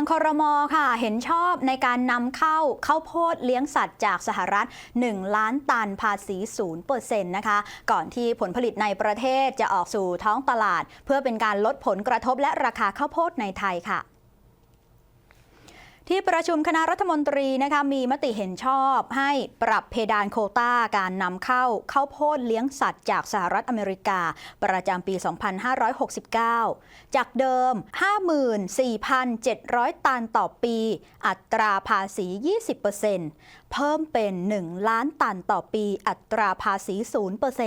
างคอรมอค่ะ เห็นชอบในการนำเข้าข้าวโพดเลี้ยงสัตว์จากสหรัฐ 1 ล้านตันภาษี0%นะคะ ก่อนที่ผลผลิตในประเทศจะออกสู่ท้องตลาด เพื่อเป็นการลดผลกระทบและราคาข้าวโพดในไทยค่ะ ที่ประชุมคณะรัฐมนตรีนะคะมีมติเห็นชอบให้ปรับเพดานโคต้าการนำเข้าข้าวโพดเลี้ยงสัตว์จากสหรัฐอเมริกา ประจำปี 2569 จากเดิม 54,700 ตันต่อปี อัตราภาษี 20%เพิ่มเป็น 1 ล้านตันต่อปี อัตราภาษี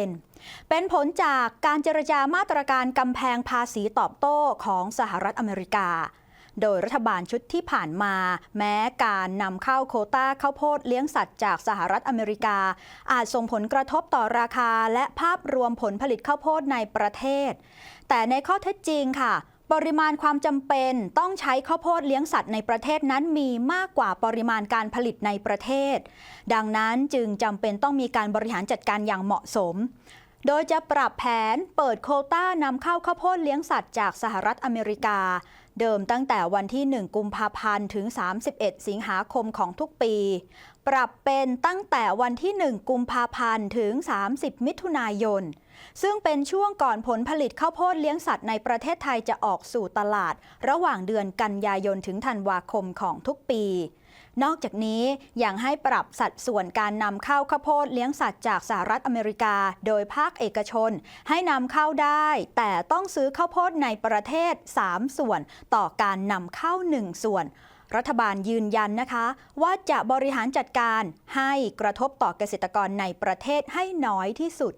0%เป็นผลจากการเจรจามาตรการกำแพงภาษีตอบโต้ของสหรัฐอเมริกา โดยรัฐบาลชุดที่ผ่านมา แม้การนำเข้าโคต้าข้าวโพดเลี้ยงสัตว์จากสหรัฐอเมริกา อาจส่งผลกระทบต่อราคาและภาพรวมผลผลิตข้าวโพดในประเทศ แต่ในข้อเท็จจริงค่ะปริมาณความจำเป็นต้องใช้ข้าวโพดเลี้ยงสัตว์ในประเทศนั้นมีมากกว่าปริมาณการผลิตในประเทศ ดังนั้นจึงจำเป็นต้องมีการบริหารจัดการอย่างเหมาะสม โดยจะปรับแผนเปิดโควต้านำเข้าข้าวโพดเลี้ยงสัตว์จากสหรัฐอเมริกา เดิมตั้งแต่วันที่ 1 กุมภาพันธ์ ถึง 31 สิงหาคมของทุกปี ปรับเป็นตั้งแต่วันที่ 1 กุมภาพันธ์ ถึง 30 มิถุนายน ซึ่งเป็นช่วงก่อนผลผลิตข้าวโพดเลี้ยงสัตว์ในประเทศไทยจะออกสู่ตลาด ระหว่างเดือนกันยายนถึงธันวาคมของทุกปี นอกจากนี้ยังให้ปรับสัดส่วนการนำเข้าข้าวโพดเลี้ยงสัตว์จากสหรัฐอเมริกา โดยภาคเอกชน ให้นำเข้าได้ แต่ต้องซื้อข้าวโพดในประเทศ 3 ส่วน ต่อการนำเข้า 1 ส่วนรัฐบาลยืนยันนะคะ ว่าจะบริหารจัดการให้กระทบต่อเกษตรกรในประเทศให้น้อยที่สุด